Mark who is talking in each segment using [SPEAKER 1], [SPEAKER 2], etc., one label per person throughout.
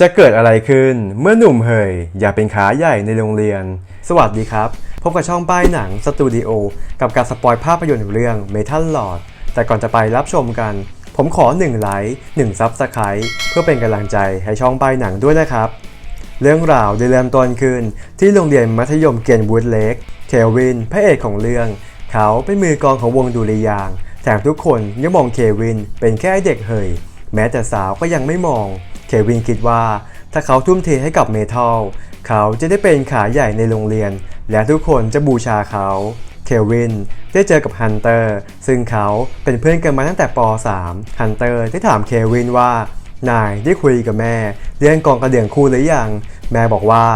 [SPEAKER 1] จะเกิดอะไรขึ้นเมื่อหนุ่มเหยอยากเป็นขาใหญ่ในโรงเรียน สวัสดีครับ พบกับช่องป้ายหนังสตูดิโอกับการสปอยภาพยนตร์เรื่องเมทัลลอดแต่ก่อนจะไปรับชมกัน ผมขอ1ไลค์1ซับสไครต์เพื่อเป็นกำลังใจให้ช่องป้ายหนังด้วยนะครับ เรื่องราวได้เริ่มต้นขึ้นที่โรงเรียนมัธยมเกียนวูดเล็กเควินพระเอกของเรื่อง เขาเป็นมือกองของวงดุริยางแถมทุกคนยังมองเควินเป็นแค่เด็กเหยแม้แต่สาวก็ยังไม่มอง เควินคิดว่าถ้าเขาทุ่มเทให้กับเมทัลเขาจะได้เป็นขาใหญ่ในโรงเรียน และทุกคนจะบูชาเขา เควินได้เจอกับฮันเตอร์ ซึ่งเขาเป็นเพื่อนกันมาตั้งแต่ป .3 ฮันเตอร์ได้ถามเควินว่านายได้คุยกับแม่เรื่องกองกระเดื่องคู่หรือยัง แม่บอกว่า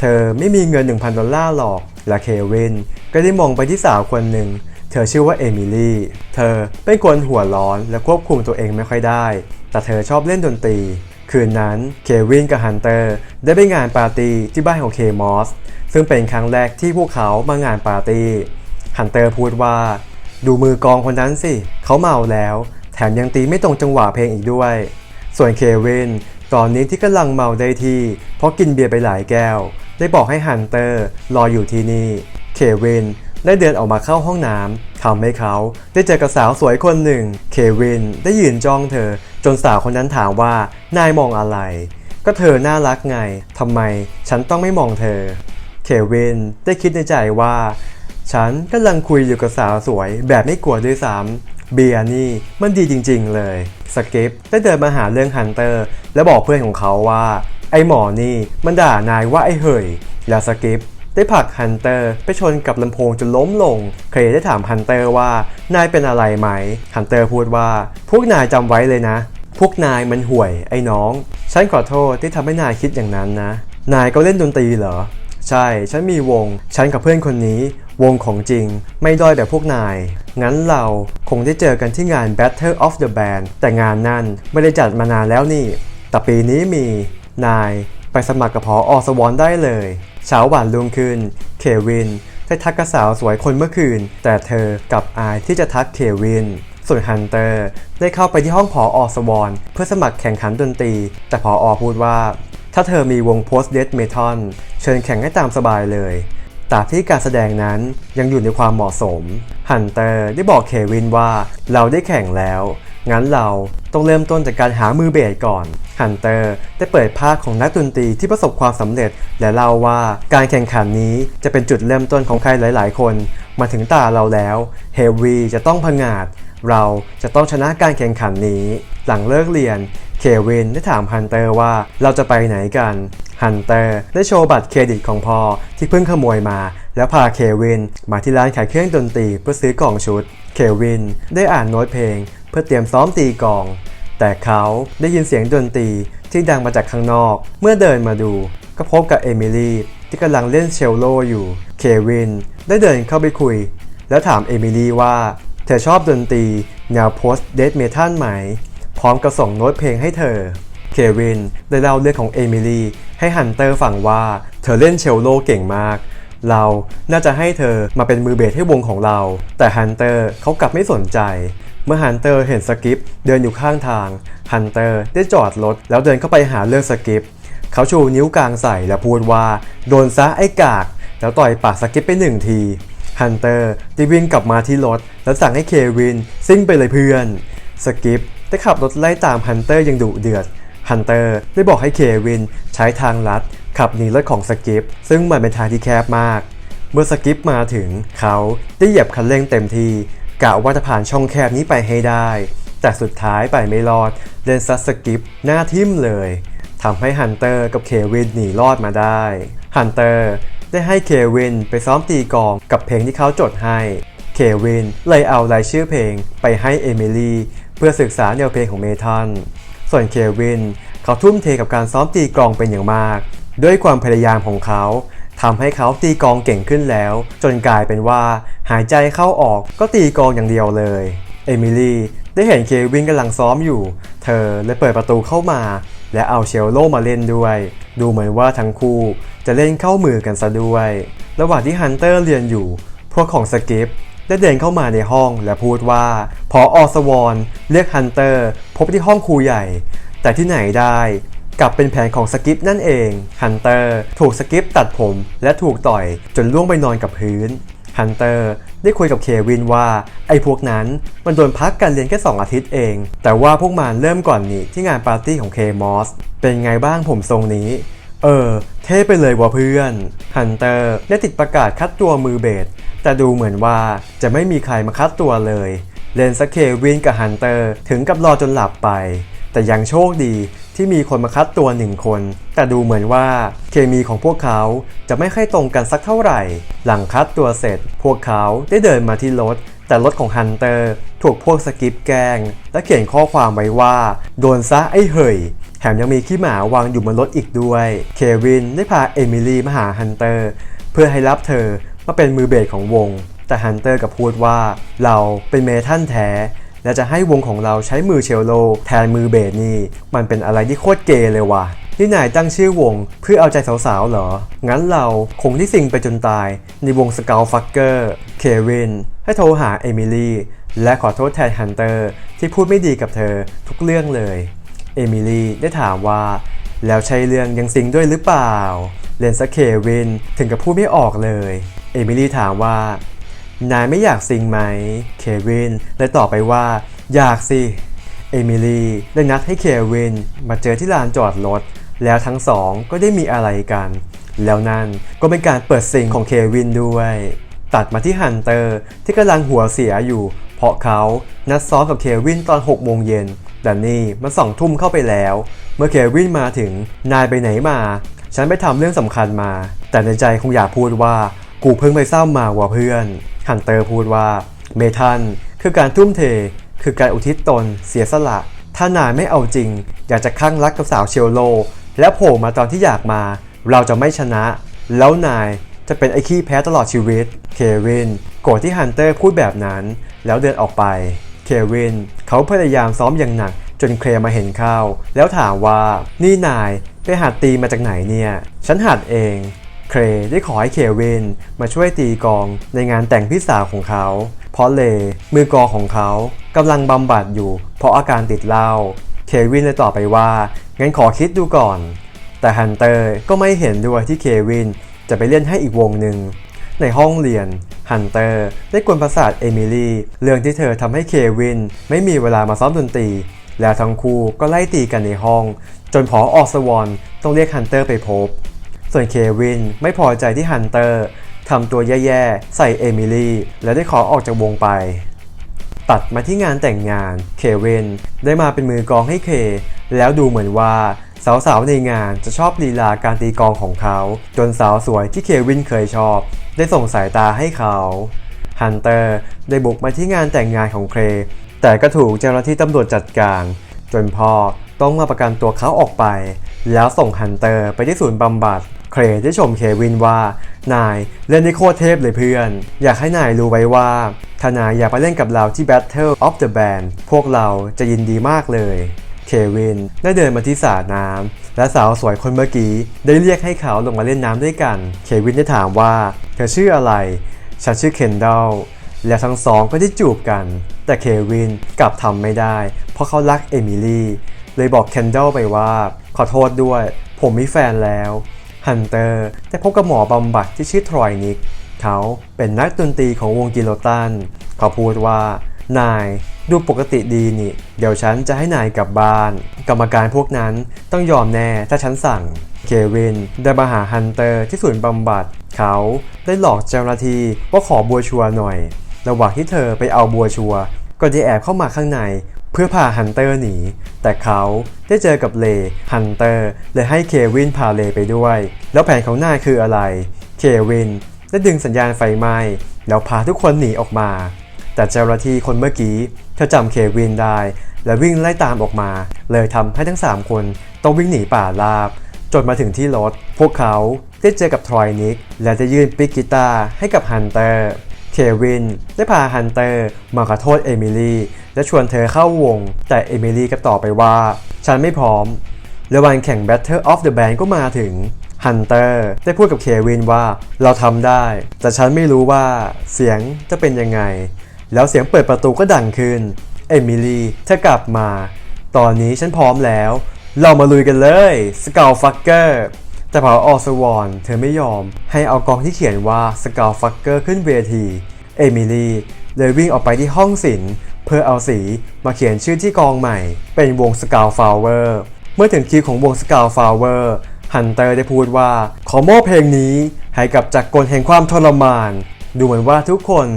[SPEAKER 1] เธอไม่มีเงิน 1,000 ดอลลาร์หรอก และเควินก็ได้มองไปที่สาวคนหนึ่ง เธอชื่อว่าเอมิลี่ เธอเป็นคนหัวร้อนและควบคุมตัวเองไม่ค่อยได้ แต่เธอชอบเล่นดนตรี คืนนั้นเควินกับฮันเตอร์ได้ไปงานปาร์ตี้ที่บ้านของเคมอสซึ่งเป็นครั้งแรกที่พวกเขามางานปาร์ตี้ฮันเตอร์พูดว่า ดูมือกองคนนั้นสิ เขาเมาแล้ว แถมยังตีไม่ตรงจังหวะเพลงอีกด้วย ส่วนเควินตอนนี้ที่กำลังเมาได้ที่ เพราะกินเบียร์ไปหลายแก้ว ได้บอกให้ฮันเตอร์รออยู่ที่นี่ เควิน ได้เดินออกมาเข้าห้องน้ำทำให้เขาได้เจอกับสาวสวยคนหนึ่ง เควินได้ยืนจ้องเธอ จนสาวคนนั้นถามว่านายมองอะไร ก็เธอน่ารักไงทำไมฉันต้องไม่มองเธอ เควินได้คิดในใจว่า ฉันกำลังคุยอยู่กับสาวสวยแบบไม่กลัวด้วยซ้ำเบียร์นี่มันดีจริง ๆ เลย สกิปได้เดินมาหาเรื่องฮันเตอร์ และบอกเพื่อนของเขาว่า ไอหมอนี่มันด่านายว่าไอเหยแล้วสกิป ได้ผลักฮันเตอร์ไปชนกับลำโพงจนล้มลง เคยได้ถามฮันเตอร์ว่านายเป็นอะไรไหม ฮันเตอร์พูดว่า พวกนายจำไว้เลยนะ พวกนายมันห่วยไอ้น้อง ฉันขอโทษที่ทำให้นายคิดอย่างนั้นนะ นายก็เล่นดนตรีเหรอ ใช่ ฉันมีวง ฉันกับเพื่อนคนนี้ วงของจริง ไม่ด้อยแบบพวกนาย งั้นเราคงได้เจอกันที่งาน Battle of the Band แต่งานนั่นไม่ได้จัดมานานแล้วนี่ แต่ปีนี้มี นายไปสมัครกับพออสวอนได้เลย เช้าวันรุ่งขึ้นเควินได้ทักกับสาวสวยคนเมื่อคืน แต่เธอกับอายที่จะทักเควิน ส่วนฮันเตอร์ได้เข้าไปที่ห้องผออสวอนเพื่อสมัครแข่งขันดนตรี แต่ผออพูดว่า ถ้าเธอมีวง Post Death Metal เชิญแข่งให้ตามสบายเลยตราบที่การแสดงนั้นยังอยู่ในความเหมาะสม ฮันเตอร์ได้บอกเควินว่าเราได้แข่งแล้ว งั้นเราต้องเริ่มต้นจากการหามือเบสก่อน ฮันเตอร์ได้เปิดภาคของนักดนตรีที่ประสบความสำเร็จ และเล่าว่าการแข่งขันนี้จะเป็นจุดเริ่มต้นของใครหลาย ๆ คน มาถึงตาเราแล้วเฮวีจะต้องพงาจเราจะต้องชนะการแข่งขันนี้ หลังเลิกเรียนเควินได้ถามฮันเตอร์ว่าเราจะไปไหนกันฮันเตอร์ได้โชว์บัตรเครดิตของพ่อที่เพิ่งขโมยมา แล้วพาเควินมาที่ร้านขายเครื่องดนตรีเพื่อซื้อกล่องชุด เควินได้อ่านโน้ตเพลง เพื่อเตรียมซ้อมตีกลอง แต่เขาได้ยินเสียงดนตรีที่ดังมาจากข้างนอก เมื่อเดินมาดูก็พบกับเอมิลี่ที่กำลังเล่นเชลโลอยู่ เควินได้เดินเข้าไปคุย แล้วถามเอมิลี่ว่า เธอชอบดนตรีแนวโพสต์เดทเมทัลไหม พร้อมกับส่งโน้ตเพลงให้เธอ เควินได้เล่าเรื่องของเอมิลี่ให้ฮันเตอร์ฟังว่าเธอเล่นเชลโลเก่งมาก เราน่าจะให้เธอมาเป็นมือเบสให้วงของเรา แต่ฮันเตอร์เขากลับไม่สนใจ เมื่อฮันเตอร์เห็นสกิปเดินอยู่ข้างทางฮันเตอร์ได้จอดรถแล้วเดินเข้าไปหาเรื่องสกิปเขาชูนิ้วกลางใส่และพูดว่า โดนซะไอ้กาก แล้วต่อยปากสกิปไปหนึ่งทีฮันเตอร์ได้วิ่งกลับมาที่รถ แล้วสั่งให้เควินซิ่งไปเลยเพื่อนสกิปได้ขับรถไล่ตามฮันเตอร์ยังดุเดือดฮันเตอร์ได้บอกให้เควินใช้ทางลัด ขับหนีรถของสกิปซึ่งมันเป็นทางที่แคบมาก เมื่อสกิปมาถึงเขาได้เหยียบคันเร่งเต็มที่กะว่าจะผ่านช่องแคบนี้ไปให้ได้ แต่สุดท้ายไปไม่รอดเลนซัดสกิปหน้าทิ่มเลยทำให้ฮันเตอร์กับเควินหนีรอดมาได้ฮันเตอร์ได้ให้เควินไปซ้อมตีกองกับเพลงที่เขาจดให้เควินเลยเอารายชื่อเพลงไปให้เอมิลี่เพื่อศึกษาแนวเพลงของเมทัลส่วนเควินเขาทุ่มเทกับการซ้อมตีกลองเป็นอย่างมาก ด้วยความพยายามของเขาทำให้เขาตีกองเก่งขึ้นแล้ว จนกลายเป็นว่า หายใจเข้าออกก็ตีกองอย่างเดียวเลย เอมิลี่ได้เห็นเควินกำลังซ้อมอยู่ เธอเลยเปิดประตูเข้ามา และเอาเชลโลมาเล่นด้วย ดูเหมือนว่าทั้งคู่จะเล่นเข้ามือกันซะด้วย ระหว่างที่ฮันเตอร์เรียนอยู่ พวกของสกิปได้เดินเข้ามาในห้องและพูดว่าพออสวอนเรียกฮันเตอร์พบที่ห้องครูใหญ่ แต่ที่ไหนได้ กลับเป็นแผนของสกิปนั่นเองฮันเตอร์ถูกสกิปตัดผมและถูกต่อยจนล่วงไปนอนกับพื้นฮันเตอร์ได้คุยกับเควินว่า ไอ้พวกนั้นมันโดนพักการเรียนแค่ 2 อาทิตย์เอง แต่ว่าพวกมันเริ่มก่อนนี่ที่งานปาร์ตี้ของเคมอสเป็นไงบ้างผมทรงนี้ เออ เท่ไปเลยวะเพื่อนฮันเตอร์ได้ติดประกาศคัดตัวมือเบสแต่ดูเหมือนว่าจะไม่มีใครมาคัดตัวเลยเลนสเควินกับฮันเตอร์ถึงกับรอจนหลับไป แต่ยังโชคดี ที่มีคนมาคัดตัวหนึ่งคน แต่ดูเหมือนว่าเคมีของพวกเขาจะไม่ค่อยตรงกันสักเท่าไหร่ หลังคัดตัวเสร็จ พวกเขาได้เดินมาที่รถ แต่รถของฮันเตอร์ถูกพวกสกิปแกล้งและเขียนข้อความไว้ว่า โดนซะไอ้เหยแถมยังมีขี้หมาวางอยู่บนรถอีกด้วย เควินได้พาเอมิลีมาหาฮันเตอร์ เพื่อให้รับเธอมาเป็นมือเบสของวง แต่ฮันเตอร์กับพูดว่า เราเป็นเมทัลแท้ และจะให้วงของเราใช้มือเชลโล แทนมือเบสนี่ มันเป็นอะไรที่โคตรเกย์เลยว่ะนี่นายตั้งชื่อวงเพื่อเอาใจสาวๆ เหรอ งั้นเราคงที่สิงไปจนตายในวงสกาวฟักเกอร์ เควิน ให้โทรหาเอมิลี่ และขอโทษแทนฮันเตอร์ที่พูดไม่ดีกับเธอทุกเรื่องเลย เอมิลี่ได้ถามว่า แล้วใช่เรื่องยังซิงด้วยหรือเปล่า เลนสเควินถึงกับพูดไม่ออกเลย เอมิลี่ถามว่า นายไม่อยากซิงไหม เควินเลยตอบไปว่า อยากสิ เอมิลี่ได้นัดให้เควินมาเจอที่ลานจอดรถ แล้วทั้งสองก็ได้มีอะไรกัน แล้วนั่นก็เป็นการเปิดซิงของเควินด้วย ตัดมาที่ฮันเตอร์ที่กำลังหัวเสียอยู่ เพราะเขานัดซ้อมกับเควินตอน6โมงเย็นแต่นี่มันสองทุ่มเข้าไปแล้ว เมื่อเควินมาถึงนายไปไหนมา ฉันไปทำเรื่องสำคัญมา แต่ในใจคงอยากพูดว่า กูเพิ่งไปเศร้ามาว่ะเพื่อน ฮันเตอร์พูดว่าเมทันคือการทุ่มเท คือการอุทิศตน เสียสละ ถ้านายไม่เอาจริง อยากจะคลั่งรักกับสาวเชลโล และโผล่มาตอนที่อยากมา เราจะไม่ชนะ แล้วนายจะเป็นไอ้ขี้แพ้ตลอดชีวิต เควินโกรธที่ฮันเตอร์พูดแบบนั้น แล้วเดินออกไป เควินเขาพยายามซ้อมอย่างหนัก จนเคลมาเห็นเข้า แล้วถามว่า นี่นายไปหัดตีมาจากไหนเนี่ย ฉันหัดเอง เครได้ขอให้เควินมาช่วยตีกองในงานแต่งพี่สาวของเขา เพราะเลมือกองของเขากำลังบำบัดอยู่ เพราะอาการติดเหล้า เควินเลยตอบไปว่า งั้นขอคิดดูก่อน แต่ฮันเตอร์ก็ไม่เห็นด้วยที่เควินจะไปเล่นให้อีกวงหนึ่ง ในห้องเรียนฮันเตอร์ได้กวนประสาทเอมิลี่เรื่องที่เธอทำให้เควินไม่มีเวลามาซ้อมดนตรี แล้วทั้งคู่ก็ไล่ตีกันในห้อง จนพอออสวอนต้องเรียกฮันเตอร์ไปพบ ส่วนเควินไม่พอใจที่ฮันเตอร์ทำตัวแย่ๆ ใส่เอมิลี่ และได้ขอออกจากวงไป ตัดมาที่งานแต่งงาน เควินได้มาเป็นมือกองให้เค แล้วดูเหมือนว่าสาวๆในงานจะชอบลีลาการตีกองของเขา จนสาวสวยที่เควินเคยชอบ ได้ส่งสายตาให้เขาฮันเตอร์ได้บุกมาที่งานแต่งงานของเคร แต่ก็ถูกเจ้าหน้าที่ตำรวจจัดการ จนพ่อต้องมาประกันตัวเขาออกไป แล้วส่งฮันเตอร์ไปที่ศูนย์บำบัด เครได้ชมเควินว่า นายเล่นได้โคตรเทพเลยเพื่อน อยากให้นายรู้ไว้ว่าถ้านายอยากไปเล่นกับเราที่ Battle of the Band พวกเราจะยินดีมากเลย เควินได้เดินมาที่สระน้ำและสาวสวยคนเมื่อกี้ได้เรียกให้เขาลงมาเล่นน้ำด้วยกัน เควินได้ถามว่า เธอชื่ออะไร ฉันชื่อเคนดอลและทั้งสองก็ได้จูบกัน แต่เควินกลับทำไม่ได้ เพราะเขารักเอมิลี่เลยบอกเคนดอลไปว่า ขอโทษด้วย ผมมีแฟนแล้ว ฮันเตอร์ได้พบกับหมอบำบัดที่ชื่อทรอยนิก เขาเป็นนักดนตรีของวงกิโลตัน เขาพูดว่า นายดูปกติดีนี่ เดี๋ยวฉันจะให้นายกลับบ้าน กรรมการพวกนั้นต้องยอมแน่ถ้าฉันสั่ง เควินได้มาหาฮันเตอร์ที่ศูนย์บำบัด เขาได้หลอกเจ้าหน้าที่ว่าขอบัวชัวหน่อย ระหว่างที่เธอไปเอาบัวชัว ก็ได้แอบเข้ามาข้างใน เพื่อพาฮันเตอร์หนี แต่เขาได้เจอกับเลฮันเตอร์เลยให้เควินพาเลไปด้วย แล้วแผนของนายคืออะไร เควินได้ดึงสัญญาณไฟไหม้แล้วพาทุกคนหนีออกมา แต่เจ้าหน้าที่คนเมื่อกี้เธอจำเควินได้ และวิ่งไล่ตามออกมา เลยทำให้ทั้ง 3 คนต้องวิ่งหนีป่าราบ จนมาถึงที่รถ พวกเขาได้เจอกับทรอยนิก และได้ยื่นปิกกีตาร์ให้กับฮันเตอร์ เควิน ได้พาฮันเตอร์มาขอโทษเอมิลี่และชวนเธอเข้าวง แต่เอมิลี่ก็ตอบไปว่า ฉันไม่พร้อม และวันแข่ง Battle of the Band ก็มาถึงฮันเตอร์ได้พูดกับเควินว่าเราทำได้ แต่ฉันไม่รู้ว่าเสียงจะเป็นยังไง แล้วเสียงเปิดประตูก็ดังขึ้น เอมิลี่เธอกลับมา ตอนนี้ฉันพร้อมแล้ว เรามาลุยกันเลยสก l ฟักเกอร์ แต่พอออสวอนเธอไม่ยอม ให้เอากองที่เขียนว่าสก l ฟักเกอร์ขึ้นเวที เอมิลี่เลยวิ่งออกไปที่ห้องศิลป์เพื่อเอาสีมาเขียนชื่อที่กองใหม่ เป็นวงสก l ฟ l เวอร์เมื่อถึงคิวของวงสก l ฟ l เวอร์ฮันเตอร์ได้พูดว่าขอมอบเพลงนี้ให้กับจักรกลแห่งความทรมาน ดูเหมือนว่าทุกคน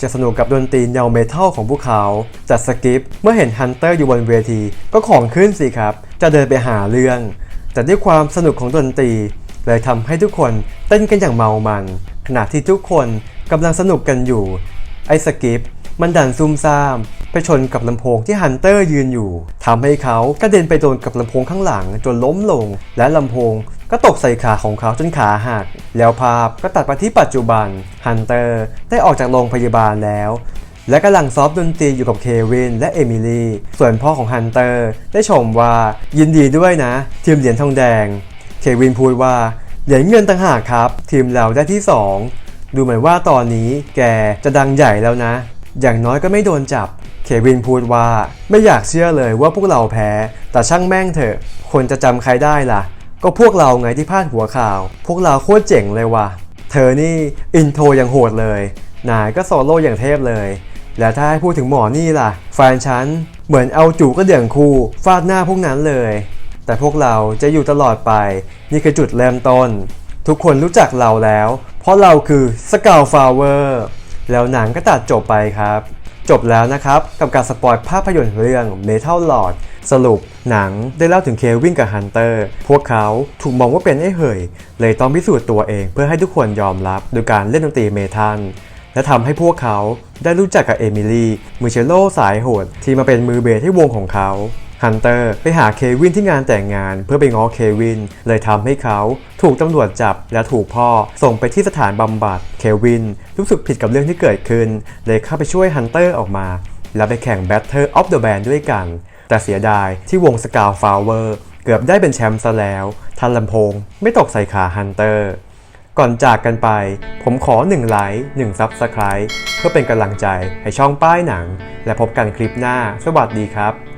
[SPEAKER 1] จะสนุกกับดนตรีแนวเมทัลของพวกเขาจัดสกิป เมื่อเห็นฮันเตอร์อยู่บนเวทีก็ของขึ้นสิครับ จะเดินไปหาเรื่อง แต่ด้วยความสนุกของดนตรีเลยทำให้ทุกคนเต้นกันอย่างเมามัน ขณะที่ทุกคนกำลังสนุกกันอยู่ ไอ้สกิปมันดันซุ่มซ่ามไปชนกับลำโพงที่ฮันเตอร์ยืนอยู่ทำให้เขากระเด็นไปโดนกับลำโพงข้างหลังจนล้มลง และลำโพงก็ตกใส่ขาของเขาจนขาหัก แล้วภาพก็ตัดไปที่ปัจจุบันฮันเตอร์ได้ออกจากโรงพยาบาลแล้ว และกำลังซ้อมดนตรีอยู่กับเควินและเอมิลี่ ส่วนพ่อของฮันเตอร์ได้ชมว่ายินดีด้วยนะ ทีมเหรียญทองแดง เควินพูดว่าเหรียญเงินต่างหากครับ ทีมเราได้ที่ 2 ดูเหมือนว่าตอนนี้แกจะดังใหญ่แล้วนะ อย่างน้อยก็ไม่โดนจับ เควินพูดว่าไม่อยากเชื่อเลยว่าพวกเราแพ้ แต่ช่างแม่งเถอะ คนจะจำใครได้ล่ะ ก็พวกเราไงที่พลาดหัวข่าว พวกเราโคตรเจ๋งเลยว่ะ เธอนี่อินโทรอย่างโหดเลย นายก็โซโล่อย่างเทพเลย แล้วถ้าให้พูดถึงหมอนี่ล่ะ แฟนฉันเหมือนเอาจู่ก็เดี่ยงคู่ฟาดหน้าพวกนั้นเลย แต่พวกเราจะอยู่ตลอดไป นี่คือจุดเริ่มต้น ทุกคนรู้จักเราแล้ว เพราะเราคือสกาวฟลาเวอร์แล้วหนังก็ตัดจบไปครับ จบแล้วนะครับ กับการสปอยภาพยนตร์เรื่อง Metal Lord สรุปหนังได้เล่าถึงเควินกับฮันเตอร์ พวกเขาถูกมองว่าเป็นไอ้เหยเลยต้องพิสูจน์ตัวเองเพื่อให้ทุกคนยอมรับโดยการเล่นดนตรีเมทัล และทำให้พวกเขาได้รู้จักกับเอมิลี่มือเชลโลสายโหดที่มาเป็นมือเบสให้วงของเขาฮันเตอร์ไปหาเควินที่งานแต่งงานเพื่อไปง้อเควิน เลยทำให้เขาถูกตำรวจจับและถูกพ่อส่งไปที่สถานบำบัด เควินรู้สึกผิดกับเรื่องที่เกิดขึ้น เลยเข้าไปช่วยฮันเตอร์ออกมา แล้วไปแข่ง Battle of the Band ด้วยกัน แต่เสียดายที่วงสกาวฟาวเวอร์เกือบได้เป็นแชมป์ซะแล้ว ทันลำโพงไม่ตกใส่ขาฮันเตอร์ ก่อนจากกันไป ผมขอ1ไลค์1ซับสไคร b e เพื่อเป็นกำลังใจให้ช่องป้ายหนัง และพบกันคลิปหน้า สวัสดีครับ